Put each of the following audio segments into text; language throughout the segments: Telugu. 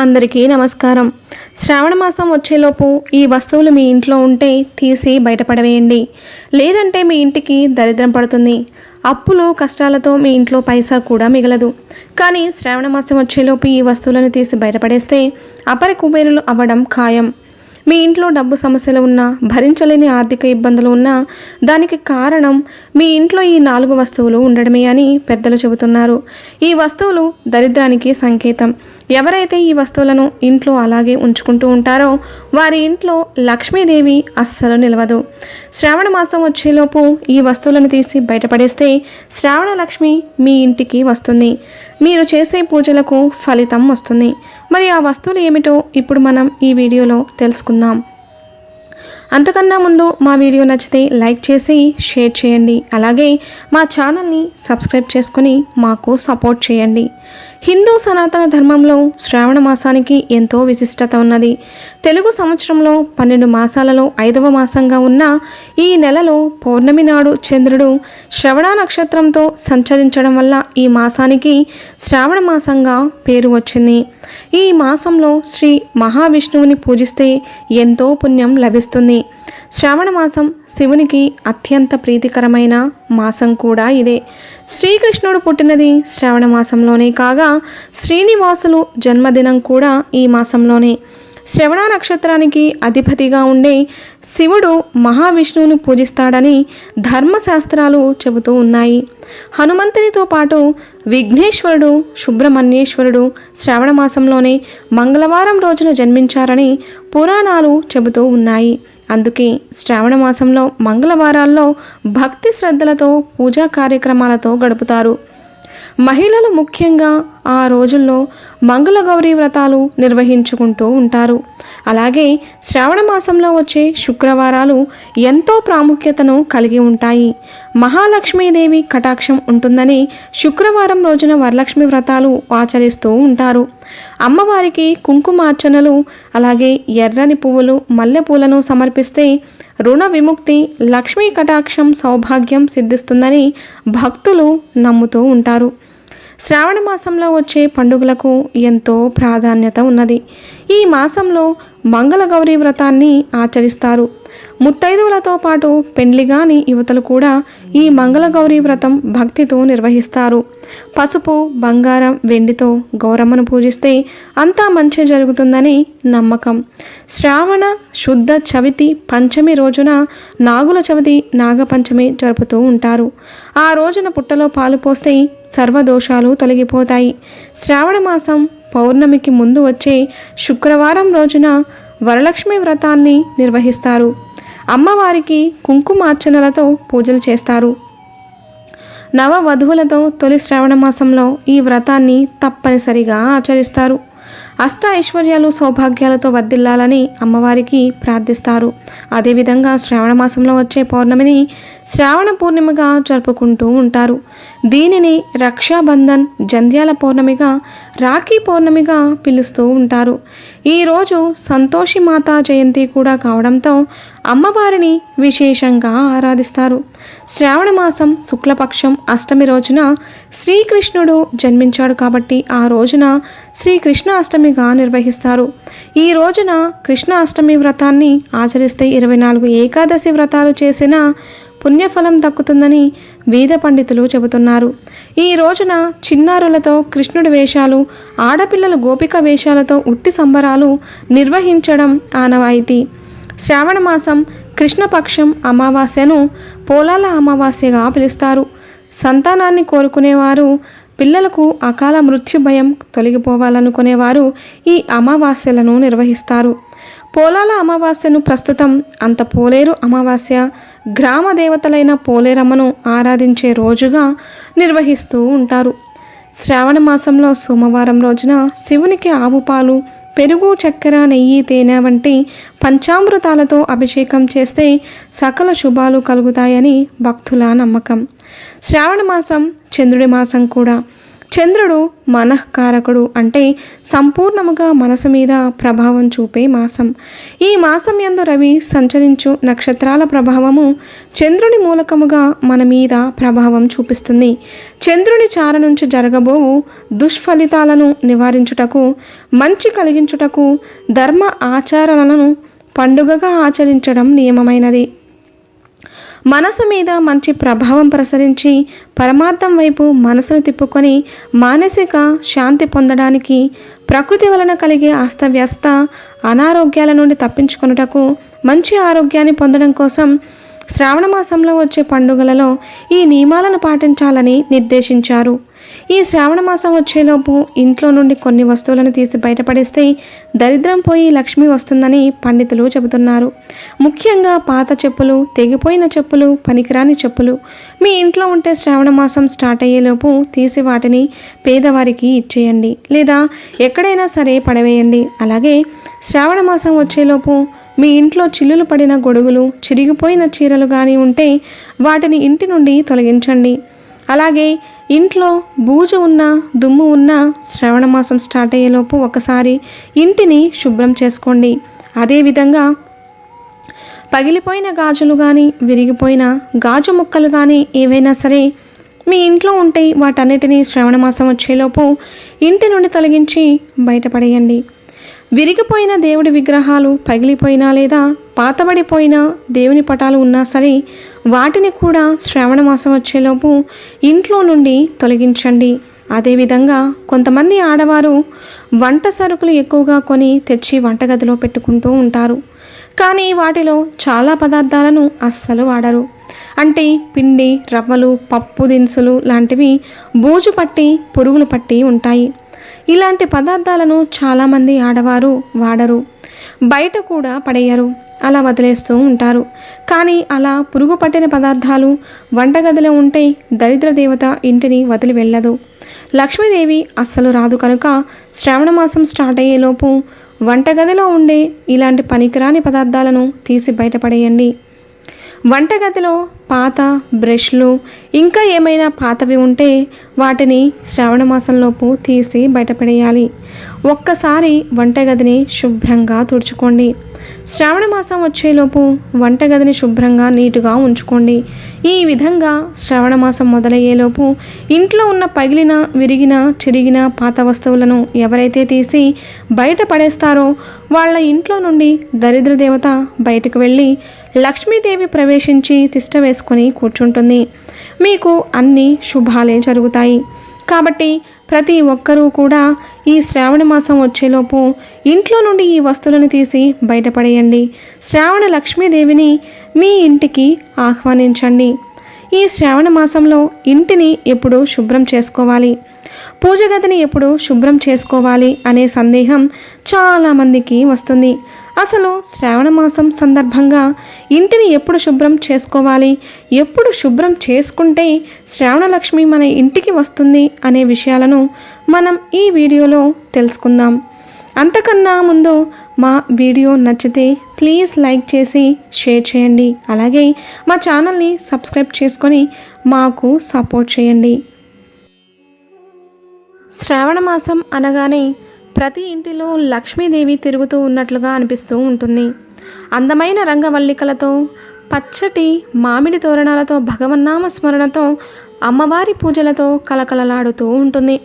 అందరికీ నమస్కారం. శ్రావణ మాసం వచ్చేలోపు ఈ వస్తువులు మీ ఇంట్లో ఉంటే తీసి బయటపడవేయండి లేదంటే మీ ఇంటికి దరిద్రం పడుతుంది. అప్పులు కష్టాలతో మీ ఇంట్లో పైసా కూడా మిగలదు. కానీ శ్రావణ మాసం వచ్చేలోపు ఈ వస్తువులను తీసి బయటపడేస్తే అపరి కుబేరులు అవ్వడం ఖాయం. మీ ఇంట్లో డబ్బు సమస్యలు ఉన్నా భరించలేని ఆర్థిక ఇబ్బందులు ఉన్నా దానికి కారణం మీ ఇంట్లో ఈ నాలుగు వస్తువులు ఉండడమే అని పెద్దలు చెబుతున్నారు. ఈ వస్తువులు దరిద్రానికి సంకేతం. ఎవరైతే ఈ వస్తువులను ఇంట్లో అలాగే ఉంచుకుంటూ ఉంటారో వారి ఇంట్లో లక్ష్మీదేవి అస్సలు నిలవదు. శ్రావణ మాసం వచ్చేలోపు ఈ వస్తువులను తీసి బయటపడేస్తే శ్రావణ లక్ష్మి మీ ఇంటికి వస్తుంది. మీరు చేసే పూజలకు ఫలితం వస్తుంది. మరి ఆ వస్తువులు ఏమిటో ఇప్పుడు మనం ఈ వీడియోలో తెలుసుకుందాం. అంతకన్నా ముందు మా వీడియో నచ్చితే లైక్ చేసి షేర్ చేయండి. అలాగే మా ఛానల్ని సబ్స్క్రైబ్ చేసుకుని మాకు సపోర్ట్ చేయండి. హిందూ సనాతన ధర్మంలో శ్రావణ మాసానికి ఎంతో విశిష్టత ఉన్నది. తెలుగు సంవత్సరంలో పన్నెండు మాసాలలో ఐదవ మాసంగా ఉన్న ఈ నెలలో పౌర్ణమి నాడు చంద్రుడు శ్రవణ నక్షత్రంతో సంచరించడం వల్ల ఈ మాసానికి శ్రావణ మాసంగా పేరు వచ్చింది. ఈ మాసంలో శ్రీ మహావిష్ణువుని పూజిస్తే ఎంతో పుణ్యం లభిస్తుంది. శ్రావణ మాసం శివునికి అత్యంత ప్రీతికరమైన మాసం కూడా ఇదే. శ్రీకృష్ణుడు పుట్టినది శ్రావణ మాసంలోనే కాగా శ్రీనివాసులు జన్మదినం కూడా ఈ మాసంలోనే. శ్రవణ నక్షత్రానికి అధిపతిగా ఉండే శివుడు మహావిష్ణువుని పూజిస్తాడని ధర్మశాస్త్రాలు చెబుతూ ఉన్నాయి. హనుమంతునితో పాటు విఘ్నేశ్వరుడు సుబ్రహ్మణ్యేశ్వరుడు శ్రావణ మాసంలోనే మంగళవారం రోజున జన్మించారని పురాణాలు చెబుతూ ఉన్నాయి. అందుకే శ్రావణ మాసంలో మంగళవారాల్లో భక్తి శ్రద్ధలతో పూజా కార్యక్రమాలతో గడుపుతారు. మహిళలు ముఖ్యంగా ఆ రోజుల్లో మంగళగౌరి వ్రతాలు నిర్వహించుకుంటూ ఉంటారు. అలాగే శ్రావణ మాసంలో వచ్చే శుక్రవారాలు ఎంతో ప్రాముఖ్యతను కలిగి ఉంటాయి. మహాలక్ష్మీదేవి కటాక్షం ఉంటుందని శుక్రవారం రోజున వరలక్ష్మి వ్రతాలు ఆచరిస్తూ ఉంటారు. అమ్మవారికి కుంకుమార్చనలు అలాగే ఎర్రని పువ్వులు మల్లెపూలను సమర్పిస్తే రుణ విముక్తి లక్ష్మీ కటాక్షం సౌభాగ్యం సిద్ధిస్తుందని భక్తులు నమ్ముతూ ఉంటారు. శ్రావణ మాసంలో వచ్చే పండుగలకు ఎంతో ప్రాధాన్యత ఉన్నది. ఈ మాసంలో మంగళగౌరి వ్రతాన్ని ఆచరిస్తారు. ముత్తైదువులతో పాటు పెండ్లిగాని యువతలు కూడా ఈ మంగళగౌరీ వ్రతం భక్తితో నిర్వహిస్తారు. పసుపు బంగారం వెండితో గౌరమ్మను పూజిస్తే అంతా మంచి జరుగుతుందని నమ్మకం. శ్రావణ శుద్ధ చవితి పంచమి రోజున నాగుల చవితి నాగపంచమి జరుపుతూ ఉంటారు. ఆ రోజున పుట్టలో పాలు పోస్తే సర్వదోషాలు తొలగిపోతాయి. శ్రావణ మాసం పౌర్ణమికి ముందు వచ్చే శుక్రవారం రోజున వరలక్ష్మి వ్రతాన్ని నిర్వహిస్తారు. అమ్మవారికి కుంకుమార్చనలతో పూజలు చేస్తారు. నవ వధువులతో తొలి శ్రావణ మాసంలో ఈ వ్రతాన్ని తప్పనిసరిగా ఆచరిస్తారు. అష్ట ఐశ్వర్యాలు సౌభాగ్యాలతో వర్దిల్లాలని అమ్మవారికి ప్రార్థిస్తారు. అదేవిధంగా శ్రావణ మాసంలో వచ్చే పౌర్ణమిని శ్రావణ పూర్ణిమగా జరుపుకుంటూ ఉంటారు. దీనిని రక్షాబంధన్ జంధ్యాల పౌర్ణమిగా రాఖీ పౌర్ణమిగా పిలుస్తూ ఉంటారు. ఈరోజు సంతోషి మాతా జయంతి కూడా కావడంతో అమ్మవారిని విశేషంగా ఆరాధిస్తారు. శ్రావణ మాసం శుక్లపక్షం అష్టమి రోజున శ్రీకృష్ణుడు జన్మించాడు కాబట్టి ఆ రోజున శ్రీకృష్ణ అష్టమిగా నిర్వహిస్తారు. ఈ రోజున కృష్ణ అష్టమి వ్రతాన్ని ఆచరిస్తే ఇరవై నాలుగు ఏకాదశి వ్రతాలు చేసిన పుణ్యఫలం దక్కుతుందని వేద పండితులు చెబుతున్నారు. ఈ రోజున చిన్నారులతో కృష్ణుడి వేషాలు ఆడపిల్లలు గోపిక వేషాలతో ఉట్టి సంబరాలు నిర్వహించడం ఆనవాయితీ. శ్రావణమాసం కృష్ణపక్షం అమావాస్యను పోలాల అమావాస్యగా పిలుస్తారు. సంతానాన్ని కోరుకునేవారు పిల్లలకు అకాల మృత్యు భయం తొలగిపోవాలనుకునేవారు ఈ అమావాస్యలను నిర్వహిస్తారు. పోలాల అమావాస్యను ప్రస్తుతం అంత పోలేరు అమావాస్య. గ్రామ దేవతలైన పోలేరమ్మను ఆరాధించే రోజుగా నిర్వహిస్తూ ఉంటారు. శ్రావణ మాసంలో సోమవారం రోజున శివునికి ఆవు పాలు పెరుగు చక్కెర నెయ్యి తేనె వంటి పంచామృతాలతో అభిషేకం చేస్తే సకల శుభాలు కలుగుతాయని భక్తుల నమ్మకం. శ్రావణ మాసం చంద్రుడి మాసం కూడా. చంద్రుడు మనఃకారకుడు అంటే సంపూర్ణముగా మనసు మీద ప్రభావం చూపే మాసం. ఈ మాసం ఎందు రవి సంచరించు నక్షత్రాల ప్రభావము చంద్రుని మూలకముగా మన మీద ప్రభావం చూపిస్తుంది. చంద్రుని చార నుంచి జరగబోవు దుష్ఫలితాలను నివారించుటకు మంచి కలిగించుటకు ధర్మ ఆచారాలను పండుగగా ఆచరించడం నియమమైనది. మనసు మీద మంచి ప్రభావం ప్రసరించి పరమార్థం వైపు మనసును తిప్పుకొని మానసిక శాంతి పొందడానికి ప్రకృతి వలన కలిగే అస్తవ్యస్త అనారోగ్యాల నుండి తప్పించుకొనుటకు మంచి ఆరోగ్యాన్ని పొందడం కోసం శ్రావణ మాసంలో వచ్చే పండుగలలో ఈ నియమాలను పాటించాలని నిర్దేశించారు. ఈ శ్రావణ మాసం వచ్చేలోపు ఇంట్లో నుండి కొన్ని వస్తువులను తీసి బయటపడేస్తే దరిద్రం పోయి లక్ష్మి వస్తుందని పండితులు చెబుతున్నారు. ముఖ్యంగా పాత చెప్పులు తెగిపోయిన చెప్పులు పనికిరాని చెప్పులు. మీ ఇంట్లో ఉంటే శ్రావణ మాసం స్టార్ట్ అయ్యేలోపు తీసి వాటిని పేదవారికి ఇచ్చేయండి. లేదా ఎక్కడైనా సరే పడవేయండి. అలాగే శ్రావణ మాసం వచ్చేలోపు మీ ఇంట్లో చిల్లులు పడిన గొడుగులు చిరిగిపోయిన చీరలు కానీ ఉంటే వాటిని ఇంటి నుండి తొలగించండి. అలాగే ఇంట్లో బూజు ఉన్న దుమ్ము ఉన్న శ్రవణ మాసం స్టార్ట్ అయ్యేలోపు ఒకసారి ఇంటిని శుభ్రం చేసుకోండి. అదేవిధంగా పగిలిపోయిన గాజులు కానీ విరిగిపోయిన గాజు ముక్కలు కానీ ఏవైనా సరే మీ ఇంట్లో ఉంటే వాటన్నిటినీ శ్రవణమాసం వచ్చేలోపు ఇంటి నుండి తొలగించి బయటపడేయండి. విరిగిపోయిన దేవుడి విగ్రహాలు పగిలిపోయినా లేదా పాతబడిపోయిన దేవుని పటాలు ఉన్నా సరే వాటిని కూడా శ్రావణ మాసం వచ్చేలోపు ఇంట్లో నుండి తొలగించండి. అదేవిధంగా కొంతమంది ఆడవారు వంట సరుకులు ఎక్కువగా కొని తెచ్చి వంటగదిలో పెట్టుకుంటూ ఉంటారు. కానీ వాటిలో చాలా పదార్థాలను అస్సలు వాడరు. అంటే పిండి రవ్వలు పప్పు దినుసులు లాంటివి బూజు పట్టి పురుగులు పట్టి ఉంటాయి. ఇలాంటి పదార్థాలను చాలామంది ఆడవారు వాడరు. బయట కూడా పడేయరు. అలా వదిలేస్తూ ఉంటారు. కానీ అలా పురుగు పట్టిన పదార్థాలు వంటగదిలో ఉంటే దరిద్ర దేవత ఇంటిని వదిలి వెళ్ళదు. లక్ష్మీదేవి అస్సలు రాదు కనుక శ్రావణ మాసం స్టార్ట్ అయ్యేలోపు వంటగదిలో ఉండే ఇలాంటి పనికిరాని పదార్థాలను తీసి బయటపడేయండి. వంటగదిలో పాత బ్రష్లు ఇంకా ఏమైనా పాతవి ఉంటే వాటిని శ్రావణ మాసంలోపు తీసి బయటపడేయాలి. ఒక్కసారి వంటగదిని శుభ్రంగా తుడుచుకోండి. శ్రావణ మాసం వచ్చేలోపు వంటగదిని శుభ్రంగా నీటుగా ఉంచుకోండి. ఈ విధంగా శ్రావణ మాసం మొదలయ్యేలోపు ఇంట్లో ఉన్న పగిలిన విరిగిన చిరిగిన పాత వస్తువులను ఎవరైతే తీసి బయట పడేస్తారో వాళ్ళ ఇంట్లో నుండి దరిద్ర దేవత బయటకు వెళ్ళి లక్ష్మీదేవి ప్రవేశించి తిష్ట వేసుకొని కూర్చుంటుంది. మీకు అన్ని శుభాలే జరుగుతాయి. కాబట్టి ప్రతి ఒక్కరూ కూడా ఈ శ్రావణ మాసం వచ్చేలోపు ఇంట్లో నుండి ఈ వస్తువులను తీసి బయటపడేయండి. శ్రావణ లక్ష్మీదేవిని మీ ఇంటికి ఆహ్వానించండి. ఈ శ్రావణ మాసంలో ఇంటిని ఎప్పుడు శుభ్రం చేసుకోవాలి. పూజ గదిని ఎప్పుడు శుభ్రం చేసుకోవాలి అనే సందేహం చాలామందికి వస్తుంది. అసలు శ్రావణ మాసం సందర్భంగా ఇంటిని ఎప్పుడు శుభ్రం చేసుకోవాలి? ఎప్పుడు శుభ్రం చేసుకుంటే శ్రావణలక్ష్మి మన ఇంటికి వస్తుంది అనే విషయాలను మనం ఈ వీడియోలో తెలుసుకుందాం. అంతకన్నా ముందు మా వీడియో నచ్చితే ప్లీజ్ లైక్ చేసి షేర్ చేయండి. అలాగే మా ఛానల్ని సబ్స్క్రైబ్ చేసుకొని మాకు సపోర్ట్ చేయండి. శ్రావణ మాసం అనగానే ప్రతి ఇంటిలో లక్ష్మీదేవి తిరుగుతూ ఉన్నట్లుగా అనిపిస్తూ ఉంటుంది. అందమైన రంగవల్లికలతో పచ్చటి మామిడి తోరణాలతో భగవన్నామ స్మరణతో అమ్మవారి పూజలతో కలకలలాడుతూ ఉంటుంది.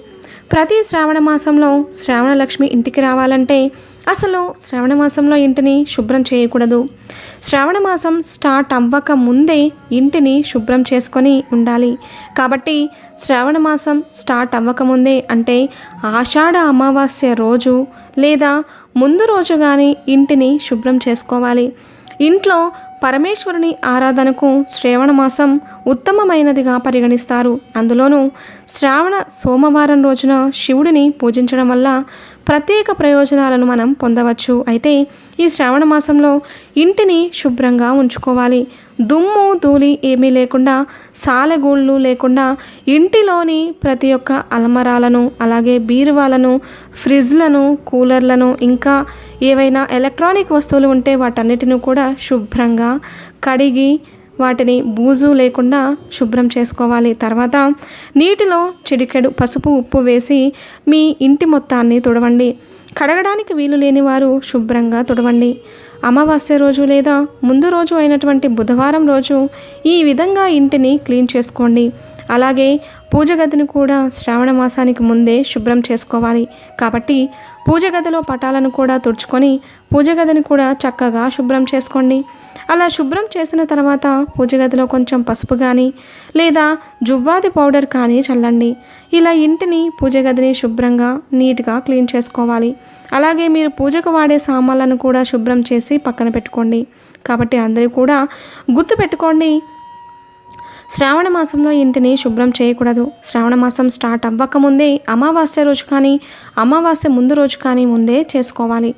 ప్రతి శ్రావణ మాసంలో శ్రావణ లక్ష్మి ఇంటికి రావాలంటే అసలు శ్రావణ మాసంలో ఇంటిని శుభ్రం చేయకూడదు. శ్రావణ మాసం స్టార్ట్ అవ్వక ముందే ఇంటిని శుభ్రం చేసుకొని ఉండాలి. కాబట్టి శ్రావణ మాసం స్టార్ట్ అవ్వకముందే అంటే ఆషాఢ అమావాస్య రోజు లేదా ముందు రోజు కానీ ఇంటిని శుభ్రం చేసుకోవాలి. ఇంట్లో పరమేశ్వరుని ఆరాధనకు శ్రావణ మాసం ఉత్తమమైనదిగా పరిగణిస్తారు. అందులోనూ శ్రావణ సోమవారం రోజున శివుడిని పూజించడం వల్ల ప్రత్యేక ప్రయోజనాలను మనం పొందవచ్చు. అయితే ఈ శ్రావణ మాసంలో ఇంటిని శుభ్రంగా ఉంచుకోవాలి. దుమ్ము ధూళి ఏమీ లేకుండా సాలెగూళ్ళు లేకుండా ఇంటిలోని ప్రతి ఒక్క అలమరాలను అలాగే బీరువాలను ఫ్రిడ్జ్లను కూలర్లను ఇంకా ఏవైనా ఎలక్ట్రానిక్ వస్తువులు ఉంటే వాటన్నిటిని కూడా శుభ్రంగా కడిగి వాటిని బూజు లేకుండా శుభ్రం చేసుకోవాలి. తర్వాత నీటిలో చిడికెడు పసుపు ఉప్పు వేసి మీ ఇంటి మొత్తాన్ని తుడవండి. కడగడానికి వీలు లేని వారు శుభ్రంగా తుడవండి. అమావాస్య రోజు లేదా ముందు రోజు అయినటువంటి బుధవారం రోజు ఈ విధంగా ఇంటిని క్లీన్ చేసుకోండి. అలాగే పూజ గదిని కూడా శ్రావణ మాసానికి ముందే శుభ్రం చేసుకోవాలి. కాబట్టి పూజ గదిలో పటాలను కూడా తుడుచుకొని పూజ గదిని కూడా చక్కగా శుభ్రం చేసుకోండి. అలా శుభ్రం చేసిన తర్వాత పూజ గదిలో కొంచెం పసుపు కానీ లేదా జువ్వాది పౌడర్ కానీ చల్లండి. ఇలా ఇంటిని పూజ గదిని శుభ్రంగా నీట్గా క్లీన్ చేసుకోవాలి. అలాగే మీరు పూజకు వాడే సామాన్లను కూడా శుభ్రం చేసి పక్కన పెట్టుకోండి. కాబట్టి అందరూ కూడా గుర్తుపెట్టుకోండి శ్రావణ మాసంలో ఇంటిని శుభ్రం చేయకూడదు. శ్రావణ మాసం స్టార్ట్ అవ్వకముందే అమావాస్య రోజు కానీ అమావాస్య ముందు రోజు కానీ ముందే చేసుకోవాలి.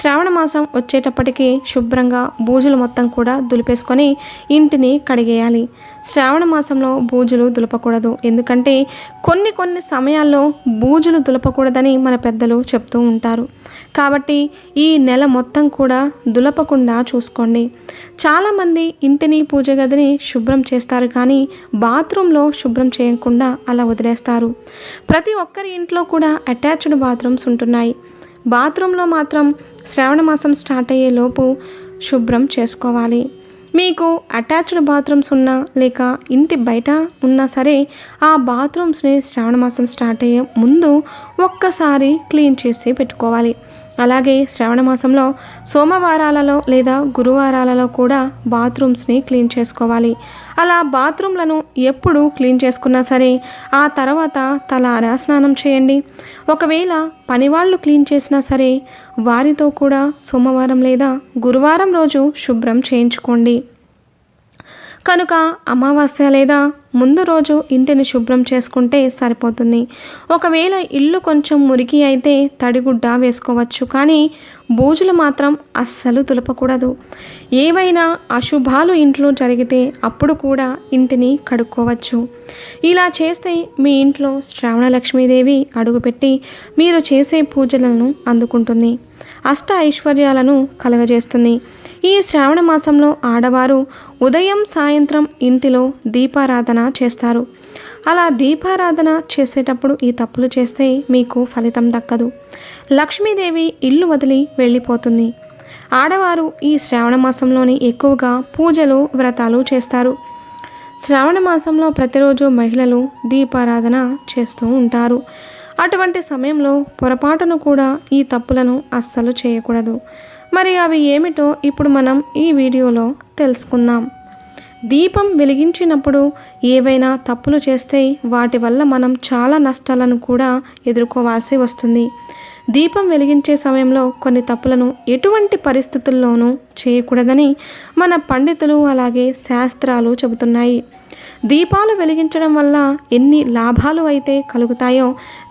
శ్రావణ మాసం వచ్చేటప్పటికి శుభ్రంగా బూజులు మొత్తం కూడా దులిపేసుకొని ఇంటిని కడిగేయాలి. శ్రావణ మాసంలో బూజులు దులపకూడదు. ఎందుకంటే కొన్ని కొన్ని సమయాల్లో బూజులు దులపకూడదని మన పెద్దలు చెప్తూ ఉంటారు. కాబట్టి ఈ నెల మొత్తం కూడా దులపకుండా చూసుకోండి. చాలామంది ఇంటిని పూజ గదిని శుభ్రం చేస్తారు కానీ బాత్రూంలో శుభ్రం చేయకుండా అలా వదిలేస్తారు. ప్రతి ఒక్కరి ఇంట్లో కూడా అటాచ్డ్ బాత్రూమ్స్ ఉంటున్నాయి. బాత్రూంలో మాత్రం శ్రావణ మాసం స్టార్ట్ అయ్యే లోపు శుభ్రం చేసుకోవాలి. మీకు అటాచ్డ్ బాత్రూమ్స్ ఉన్నా లేక ఇంటి బయట ఉన్నా సరే ఆ బాత్రూమ్స్ని శ్రావణ మాసం స్టార్ట్ అయ్యే ముందు ఒక్కసారి క్లీన్ చేసి పెట్టుకోవాలి. అలాగే శ్రావణ మాసంలో సోమవారాలలో లేదా గురువారాలలో కూడా బాత్రూమ్స్ని క్లీన్ చేసుకోవాలి. అలా బాత్రూమ్లను ఎప్పుడు క్లీన్ చేసుకున్నా సరే ఆ తర్వాత తలారా స్నానం చేయండి. ఒకవేళ పనివాళ్ళు క్లీన్ చేసినా సరే వారితో కూడా సోమవారం లేదా గురువారం రోజు శుభ్రం చేయించుకోండి. కనుక అమావాస్య లేదా ముందు రోజు ఇంటిని శుభ్రం చేసుకుంటే సరిపోతుంది. ఒకవేళ ఇల్లు కొంచెం మురికి అయితే తడిగుడ్డ వేసుకోవచ్చు కానీ బూజులు మాత్రం అస్సలు తులపకూడదు. ఏవైనా అశుభాలు ఇంట్లో జరిగితే అప్పుడు కూడా ఇంటిని కడుక్కోవచ్చు. ఇలా చేస్తే మీ ఇంట్లో శ్రావణ లక్ష్మీదేవి అడుగుపెట్టి మీరు చేసే పూజలను అందుకుంటుంది. అష్ట ఐశ్వర్యాలను కలగజేస్తుంది. ఈ శ్రావణ మాసంలో ఆడవారు ఉదయం సాయంత్రం ఇంటిలో దీపారాధన చేస్తారు. అలా దీపారాధన చేసేటప్పుడు ఈ తప్పులు చేస్తే మీకు ఫలితం దక్కదు. లక్ష్మీదేవి ఇల్లు వదిలి వెళ్ళిపోతుంది. ఆడవారు ఈ శ్రావణ మాసంలోని ఎక్కువగా పూజలు వ్రతాలు చేస్తారు. శ్రావణ మాసంలో ప్రతిరోజు మహిళలు దీపారాధన చేస్తూ ఉంటారు. అటువంటి సమయంలో పొరపాటును కూడా ఈ తప్పులను అస్సలు చేయకూడదు. మరి అవి ఏమిటో ఇప్పుడు మనం ఈ వీడియోలో తెలుసుకుందాం. దీపం వెలిగించినప్పుడు ఏవైనా తప్పులు చేస్తే వాటి వల్ల మనం చాలా నష్టాలను కూడా ఎదుర్కోవాల్సి వస్తుంది. దీపం వెలిగించే సమయంలో కొన్ని తప్పులను ఎటువంటి పరిస్థితుల్లోనూ చేయకూడదని మన పండితులు అలాగే శాస్త్రాలు చెబుతున్నాయి. దీపాలు వెలిగించడం వల్ల ఎన్ని లాభాలు అయితే కలుగుతాయో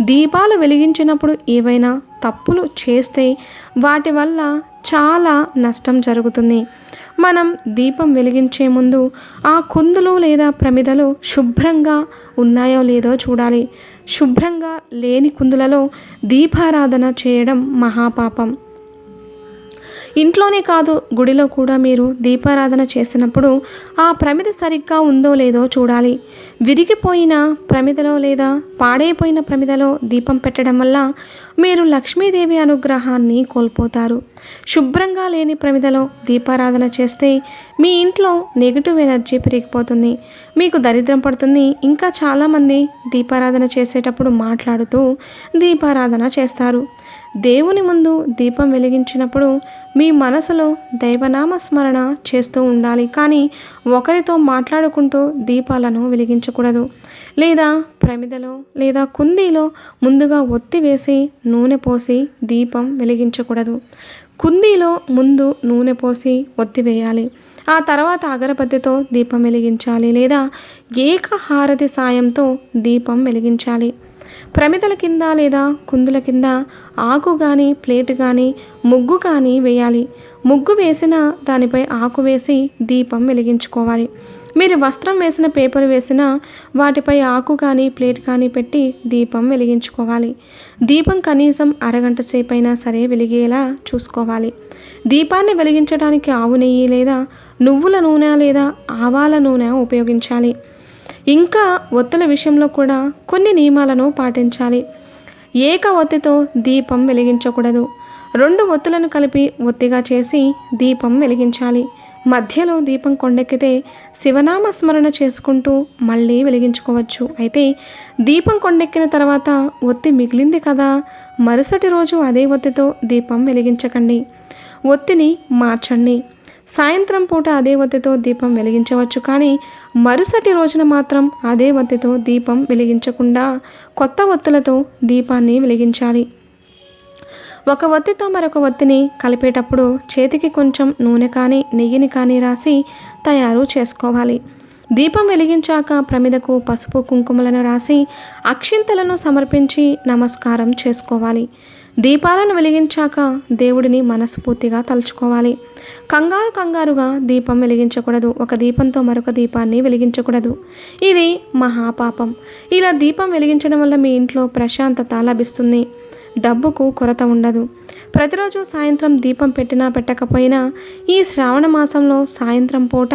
దీపాలు వెలిగించినప్పుడు ఏవైనా తప్పులు చేస్తే వాటి వల్ల చాలా నష్టం జరుగుతుంది. మనం దీపం వెలిగించే ముందు ఆ కుందులు లేదా ప్రమిదలు శుభ్రంగా ఉన్నాయో లేదో చూడాలి. శుభ్రంగా లేని కుందులలో దీపారాధన చేయడం మహాపాపం. ఇంట్లోనే కాదు గుడిలో కూడా మీరు దీపారాధన చేసినప్పుడు ఆ ప్రమిద సరిగ్గా ఉందో లేదో చూడాలి. విరిగిపోయిన ప్రమిదలో లేదా పాడైపోయిన ప్రమిదలో దీపం పెట్టడం వల్ల మీరు లక్ష్మీదేవి అనుగ్రహాన్ని కోల్పోతారు. శుభ్రంగా లేని ప్రమిదలో దీపారాధన చేస్తే మీ ఇంట్లో నెగిటివ్ ఎనర్జీ పెరిగిపోతుంది. మీకు దరిద్రం పడుతుంది. ఇంకా చాలామంది దీపారాధన చేసేటప్పుడు మాట్లాడుతూ దీపారాధన చేస్తారు. దేవుని ముందు దీపం వెలిగించినప్పుడు మీ మనసులో దైవనామ స్మరణ చేస్తూ ఉండాలి. కానీ ఒకరితో మాట్లాడుకుంటూ దీపాలను వెలిగించకూడదు. లేదా ప్రమిదలో లేదా కుందీలో ముందుగా ఒత్తి వేసి నూనె పోసి దీపం వెలిగించకూడదు. కుందీలో ముందు నూనె పోసి ఒత్తి వేయాలి. ఆ తర్వాత అగరబత్తితో దీపం వెలిగించాలి. లేదా ఏకహారతి సాయంతో దీపం వెలిగించాలి. ప్రమిదల కింద లేదా కుందుల కింద ఆకు కానీ ప్లేట్ కానీ ముగ్గు కానీ వేయాలి. ముగ్గు వేసిన దానిపై ఆకు వేసి దీపం వెలిగించుకోవాలి. మీరు వస్త్రం వేసిన పేపర్ వేసిన వాటిపై ఆకు కానీ ప్లేట్ కానీ పెట్టి దీపం వెలిగించుకోవాలి. దీపం కనీసం అరగంట సేపైనా సరే వెలిగేలా చూసుకోవాలి. దీపాన్ని వెలిగించడానికి ఆవు నెయ్యి లేదా నువ్వుల నూనె లేదా ఆవాల నూనె ఉపయోగించాలి. ఇంకా ఒత్తుల విషయంలో కూడా కొన్ని నియమాలను పాటించాలి. ఏక ఒత్తితో దీపం వెలిగించకూడదు. రెండు ఒత్తులను కలిపి ఒత్తిగా చేసి దీపం వెలిగించాలి. మధ్యలో దీపం కొండెక్కితే శివనామ స్మరణ చేసుకుంటూ మళ్ళీ వెలిగించుకోవచ్చు. అయితే దీపం కొండెక్కిన తర్వాత ఒత్తి మిగిలింది కదా మరుసటి రోజు అదే ఒత్తితో దీపం వెలిగించకండి. ఒత్తిని మార్చండి. సాయంత్రం పూట అదే వత్తితో దీపం వెలిగించవచ్చు కానీ మరుసటి రోజున మాత్రం అదే వత్తితో దీపం వెలిగించకుండా కొత్త ఒత్తులతో దీపాన్ని వెలిగించాలి. ఒక ఒత్తితో మరొక ఒత్తిని కలిపేటప్పుడు చేతికి కొంచెం నూనె కానీ నెయ్యిని కానీ రాసి తయారు చేసుకోవాలి. దీపం వెలిగించాక ప్రమిదకు పసుపు కుంకుమలను రాసి అక్షింతలను సమర్పించి నమస్కారం చేసుకోవాలి. దీపాలను వెలిగించాక దేవుడిని మనస్ఫూర్తిగా తలుచుకోవాలి. కంగారు కంగారుగా దీపం వెలిగించకూడదు. ఒక దీపంతో మరొక దీపాన్ని వెలిగించకూడదు. ఇది మహాపాపం. ఇలా దీపం వెలిగించడం వల్ల మీ ఇంట్లో ప్రశాంతత లభిస్తుంది. డబ్బుకు కొరత ఉండదు. ప్రతిరోజు సాయంత్రం దీపం పెట్టినా పెట్టకపోయినా ఈ శ్రావణ మాసంలో సాయంత్రం పూట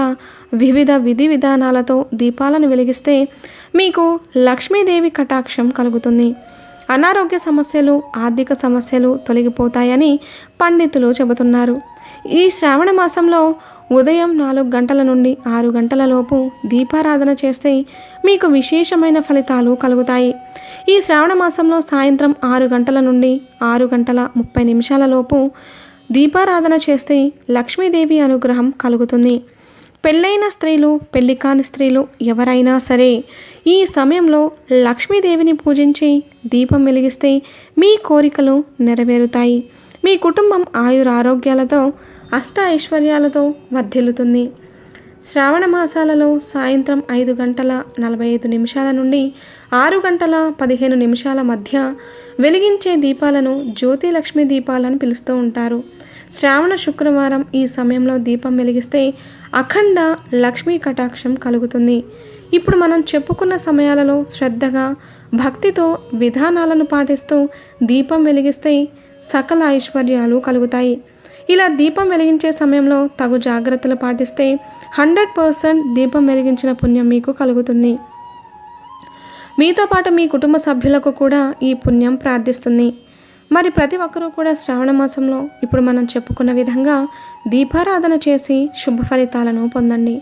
వివిధ విధి విధానాలతో దీపాలను వెలిగిస్తే మీకు లక్ష్మీదేవి కటాక్షం కలుగుతుంది. అనారోగ్య సమస్యలు ఆర్థిక సమస్యలు తొలగిపోతాయని పండితులు చెబుతున్నారు. ఈ శ్రావణ మాసంలో ఉదయం నాలుగు గంటల నుండి ఆరు గంటల లోపు దీపారాధన చేస్తే మీకు విశేషమైన ఫలితాలు కలుగుతాయి. ఈ శ్రావణ మాసంలో సాయంత్రం ఆరు గంటల నుండి ఆరు గంటల ముప్పై నిమిషాల లోపు దీపారాధన చేస్తే లక్ష్మీదేవి అనుగ్రహం కలుగుతుంది. పెళ్ళైన స్త్రీలు పెళ్ళి కాని స్త్రీలు ఎవరైనా సరే ఈ సమయంలో లక్ష్మీదేవిని పూజించి దీపం వెలిగిస్తే మీ కోరికలు నెరవేరుతాయి. మీ కుటుంబం ఆయురారోగ్యాలతో అష్ట ఐశ్వర్యాలతో వర్ధిల్లుతుంది శ్రావణ మాసాలలో సాయంత్రం ఐదు గంటల నలభై ఐదు నిమిషాల నుండి ఆరు గంటల పదిహేను నిమిషాల మధ్య వెలిగించే దీపాలను జ్యోతి లక్ష్మీ దీపాలను పిలుస్తూ ఉంటారు. శ్రావణ శుక్రవారం ఈ సమయంలో దీపం వెలిగిస్తే అఖండ లక్ష్మీ కటాక్షం కలుగుతుంది. ఇప్పుడు మనం చెప్పుకున్న సమయాలలో శ్రద్ధగా భక్తితో విధానాలను పాటిస్తూ దీపం వెలిగిస్తే సకల ఐశ్వర్యాలు కలుగుతాయి. ఇలా దీపం వెలిగించే సమయంలో తగు జాగ్రత్తలు పాటిస్తే హండ్రెడ్ పర్సెంట్ దీపం వెలిగించిన పుణ్యం మీకు కలుగుతుంది. మీతో పాటు మీ కుటుంబ సభ్యులకు కూడా ఈ పుణ్యం ప్రార్థిస్తుంది. మరి ప్రతి ఒక్కరూ కూడా శ్రావణ మాసంలో ఇప్పుడు మనం చెప్పుకున్న విధంగా దీపారాధన చేసి శుభ ఫలితాలను పొందండి.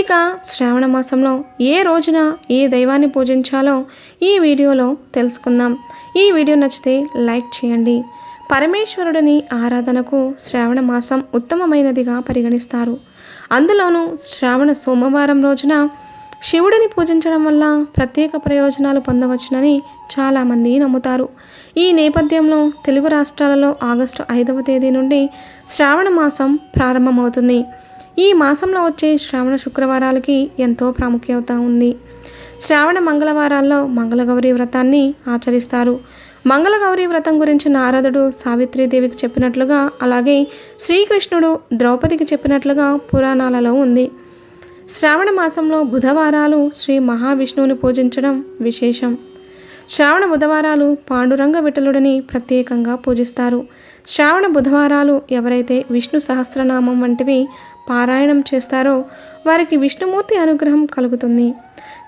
ఇక శ్రావణ మాసంలో ఏ రోజున ఏ దైవాన్ని పూజించాలో ఈ వీడియోలో తెలుసుకుందాం. ఈ వీడియో నచ్చితే లైక్ చేయండి. పరమేశ్వరుడిని ఆరాధనకు శ్రావణ మాసం ఉత్తమమైనదిగా పరిగణిస్తారు. అందులోనూ శ్రావణ సోమవారం రోజున శివుడిని పూజించడం వల్ల ప్రత్యేక ప్రయోజనాలు పొందవచ్చునని చాలామంది నమ్ముతారు. ఈ నేపథ్యంలో తెలుగు రాష్ట్రాలలో ఆగస్టు ఐదవ తేదీ నుండి శ్రావణ మాసం ప్రారంభమవుతుంది. ఈ మాసంలో వచ్చే శ్రావణ శుక్రవారాలకి ఎంతో ప్రాముఖ్యత ఉంది. శ్రావణ మంగళవారాల్లో మంగళగౌరి వ్రతాన్ని ఆచరిస్తారు. మంగళగౌరి వ్రతం గురించి నారదుడు సావిత్రీదేవికి చెప్పినట్లుగా అలాగే శ్రీకృష్ణుడు ద్రౌపదికి చెప్పినట్లుగా పురాణాలలో ఉంది. శ్రావణ మాసంలో బుధవారాలు శ్రీ మహావిష్ణువుని పూజించడం విశేషం. శ్రావణ బుధవారాలు పాండురంగ విఠలుడిని ప్రత్యేకంగా పూజిస్తారు. శ్రావణ బుధవారాలు ఎవరైతే విష్ణు సహస్రనామం వంటివి పారాయణం చేస్తారో వారికి విష్ణుమూర్తి అనుగ్రహం కలుగుతుంది.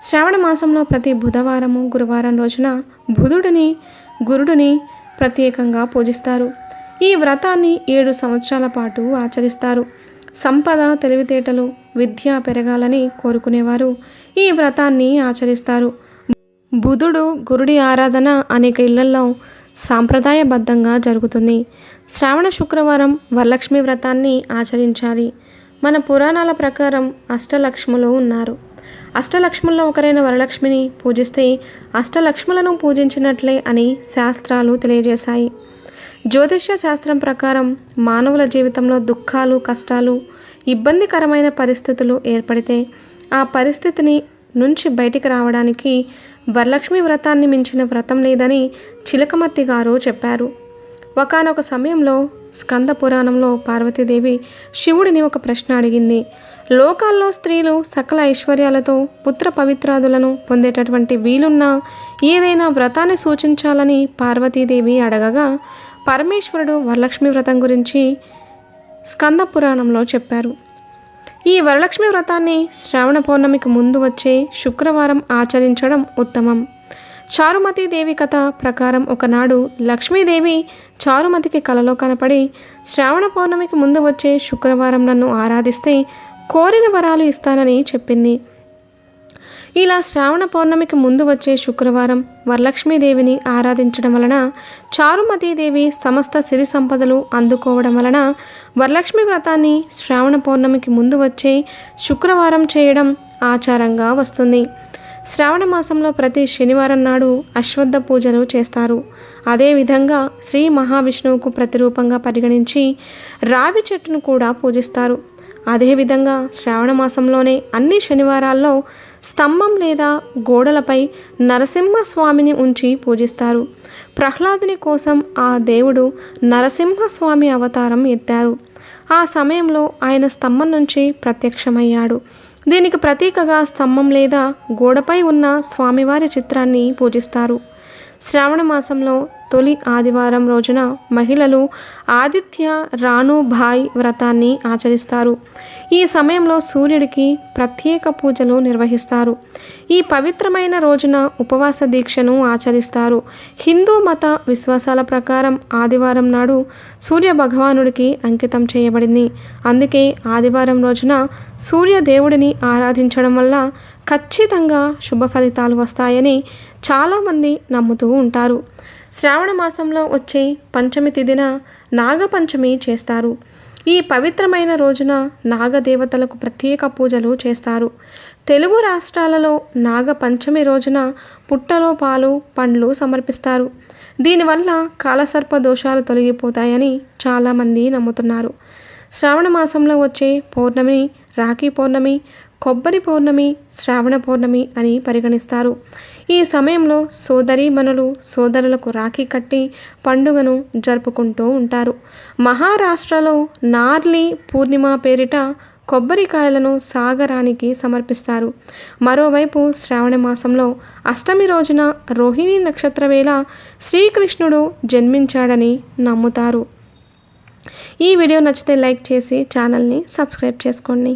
శ్రావణ మాసంలో ప్రతి బుధవారము గురువారం రోజున బుధుడిని గురుడిని ప్రత్యేకంగా పూజిస్తారు. ఈ వ్రతాన్ని ఏడు సంవత్సరాల పాటు ఆచరిస్తారు. సంపద తెలివితేటలు విద్య పెరగాలని కోరుకునేవారు. ఈ వ్రతాన్ని ఆచరిస్తారు. బుధుడు గురుడి ఆరాధన అనేక ఇళ్ళలో సాంప్రదాయబద్ధంగా జరుగుతుంది. శ్రావణ శుక్రవారం వరలక్ష్మి వ్రతాన్ని ఆచరించాలి. మన పురాణాల ప్రకారం అష్టలక్ష్ములు ఉన్నారు. అష్టలక్ష్ముల్లో ఒకరైన వరలక్ష్మిని పూజిస్తే అష్టలక్ష్ములను పూజించినట్లే అని శాస్త్రాలు తెలియజేశాయి. జ్యోతిష్య శాస్త్రం ప్రకారం మానవుల జీవితంలో దుఃఖాలు కష్టాలు ఇబ్బందికరమైన పరిస్థితులు ఏర్పడితే ఆ పరిస్థితిని నుంచి బయటికి రావడానికి వరలక్ష్మి వ్రతాన్ని మించిన వ్రతం లేదని చిలకమర్తి గారు చెప్పారు. ఒకానొక సమయంలో స్కంద పురాణంలో పార్వతీదేవి శివుడిని ఒక ప్రశ్న అడిగింది. లోకాల్లో స్త్రీలు సకల ఐశ్వర్యాలతో పుత్ర పవిత్రాదులను పొందేటటువంటి వీలున్న ఏదైనా వ్రతాన్ని సూచించాలని పార్వతీదేవి అడగగా పరమేశ్వరుడు వరలక్ష్మి వ్రతం గురించి స్కంద పురాణంలో చెప్పారు. ఈ వరలక్ష్మి వ్రతాన్ని శ్రావణ పౌర్ణమికి ముందు వచ్చే శుక్రవారం ఆచరించడం ఉత్తమం. చారుమతి దేవి కథ ప్రకారం ఒకనాడు లక్ష్మీదేవి చారుమతికి కలలో కనపడి శ్రావణ పౌర్ణమికి ముందు వచ్చే శుక్రవారం నన్ను ఆరాధిస్తే కోరిన వరాలు ఇస్తానని చెప్పింది. ఇలా శ్రావణ పౌర్ణమికి ముందు వచ్చే శుక్రవారం వరలక్ష్మీదేవిని ఆరాధించడం వలన చారుమతీదేవి సమస్త సిరి సంపదలు అందుకోవడం వలన వరలక్ష్మి వ్రతాన్ని శ్రావణ పౌర్ణమికి ముందు వచ్చే శుక్రవారం చేయడం ఆచారంగా వస్తుంది. శ్రావణ మాసంలో ప్రతి శనివారం నాడు అశ్వద్ధ పూజలు చేస్తారు. అదేవిధంగా శ్రీ మహావిష్ణువుకు ప్రతిరూపంగా పరిగణించి రావి చెట్టును కూడా పూజిస్తారు. అదేవిధంగా శ్రావణ మాసంలోనే అన్ని శనివారాల్లో స్తంభం లేదా గోడలపై నరసింహస్వామిని ఉంచి పూజిస్తారు. ప్రహ్లాదుని కోసం ఆ దేవుడు నరసింహస్వామి అవతారం ఎత్తారు. ఆ సమయంలో ఆయన స్తంభం నుంచి ప్రత్యక్షమయ్యాడు. దీనికి ప్రతీకగా స్తంభం లేదా గోడపై ఉన్న స్వామివారి చిత్రాన్ని పూజిస్తారు. శ్రావణ మాసంలో తొలి ఆదివారం రోజున మహిళలు ఆదిత్య రాణుభాయ్ వ్రతాన్ని ఆచరిస్తారు. ఈ సమయంలో సూర్యుడికి ప్రత్యేక పూజలు నిర్వహిస్తారు. ఈ పవిత్రమైన రోజున ఉపవాస దీక్షను ఆచరిస్తారు. హిందూ మత విశ్వాసాల ప్రకారం ఆదివారం నాడు సూర్య భగవానుడికి అంకితం చేయబడింది. అందుకే ఆదివారం రోజున సూర్య దేవుడిని ఆరాధించడం వల్ల ఖచ్చితంగా శుభ ఫలితాలు వస్తాయని చాలామంది నమ్ముతూ ఉంటారు. శ్రావణ మాసంలో వచ్చే పంచమి తిదిన నాగపంచమి చేస్తారు. ఈ పవిత్రమైన రోజున నాగదేవతలకు ప్రత్యేక పూజలు చేస్తారు. తెలుగు రాష్ట్రాలలో నాగపంచమి రోజున పుట్టలో పాలు పండ్లు సమర్పిస్తారు. దీనివల్ల కాలసర్ప దోషాలు తొలగిపోతాయని చాలామంది నమ్ముతున్నారు. శ్రావణ మాసంలో వచ్చే పౌర్ణమి రాఖీ పౌర్ణమి కొబ్బరి పౌర్ణమి శ్రావణ పౌర్ణమి అని పరిగణిస్తారు. ఈ సమయంలో సోదరీమణులు సోదరులకు రాఖీ కట్టి పండుగను జరుపుకుంటూ ఉంటారు. మహారాష్ట్రలో నార్లీ పూర్ణిమ పేరిట కొబ్బరికాయలను సాగరానికి సమర్పిస్తారు. మరోవైపు శ్రావణ మాసంలో అష్టమి రోజున రోహిణి నక్షత్ర వేళ శ్రీకృష్ణుడు జన్మించాడని నమ్ముతారు. ఈ వీడియో నచ్చితే లైక్ చేసి ఛానల్ని సబ్స్క్రైబ్ చేసుకోండి.